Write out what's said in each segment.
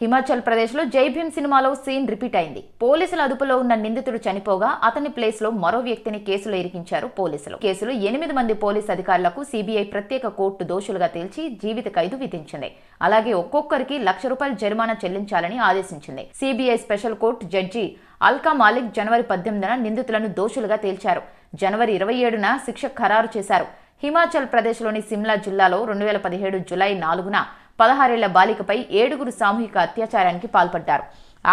హిమాచల్ ప్రదేశ్లో జై భీమ్ సినిమాలో సీన్ రిపీట్ అయింది. పోలీసుల అదుపులో ఉన్న నిందితుడు చనిపోగా అతని ప్లేస్లో మరో వ్యక్తిని కేసులో ఇరికించారు పోలీసులు. కేసులు ఎనిమిది మంది పోలీస్ అధికారులకు సిబిఐ ప్రత్యేక కోర్టు దోషులుగా తేల్చి జీవిత ఖైదు విధించింది. అలాగే ఒక్కొక్కరికి లక్ష రూపాయల జరిమానా చెల్లించాలని ఆదేశించింది. CBI special court judge Alka Malik జనవరి పద్దెనిమిదిన నిందితులను దోషులుగా తేల్చారు. జనవరి ఇరవై ఏడున శిక్ష ఖరారు చేశారు. హిమాచల్ ప్రదేశ్లోని సిమ్లా జిల్లాలో రెండు వేల పదిహేడు జులై నాలుగున పదహారేళ్ళ బాలికపై ఏడుగురు సామూహిక అత్యాచారానికి పాల్పడ్డారు.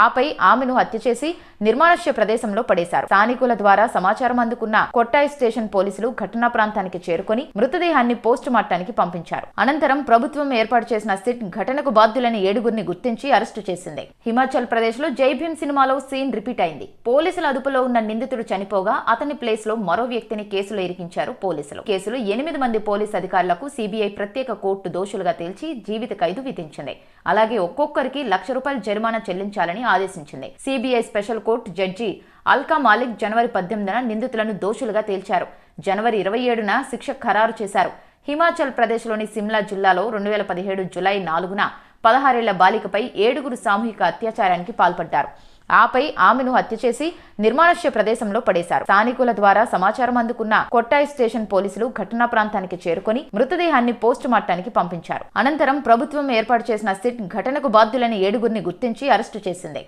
ఆపై ఆమెను హత్య చేసి నిర్మానుష్య ప్రదేశంలో పడేశారు. స్థానికుల ద్వారా సమాచారం అందుకున్న కొట్టాయి స్టేషన్ పోలీసులు ఘటనా ప్రాంతానికి చేరుకొని మృతదేహాన్ని పోస్టు మార్టానికి పంపించారు. అనంతరం ప్రభుత్వం ఏర్పాటు చేసిన సిట్ ఘటనకు బాధ్యులని ఏడుగురిని గుర్తించి అరెస్టు చేసింది. హిమాచల్ ప్రదేశ్లో జై భీమ్ సినిమాలో సీన్ రిపీట్ అయింది. పోలీసుల అదుపులో ఉన్న నిందితుడు చనిపోగా అతని ప్లేస్లో మరో వ్యక్తిని కేసులో ఇరికించారు పోలీసులు. కేసులు ఎనిమిది మంది పోలీస్ అధికారులకు సిబిఐ ప్రత్యేక కోర్టు దోషులుగా తేల్చి జీవిత ఖైదు విధించింది. అలాగే ఒక్కొక్కరికి లక్ష రూపాయల జరిమానా చెల్లించాలని ఆదేశించింది. CBI special court judge Alka Malik జనవరి పద్దెనిమిదిన నిందితులను దోషులుగా తేల్చారు. జనవరి ఇరవై ఏడున శిక్ష ఖరారు చేశారు. హిమాచల్ ప్రదేశ్లోని సిమ్లా జిల్లాలో రెండు వేల పదిహేడు జులై నాలుగున పదహారేళ్ళ బాలికపై ఏడుగురు సామూహిక అత్యాచారానికి పాల్పడ్డారు. ఆపై ఆమెను హత్య చేసి నిర్మానుష్య ప్రదేశంలో పడేశారు. స్థానికుల ద్వారా సమాచారం అందుకున్న కొట్టాయి స్టేషన్ పోలీసులు ఘటనా ప్రాంతానికి చేరుకొని మృతదేహాన్ని పోస్టు మార్టానికి పంపించారు. అనంతరం ప్రభుత్వం ఏర్పాటు చేసిన సిట్ ఘటనకు బాధ్యులని ఏడుగురిని గుర్తించి అరెస్టు చేసింది.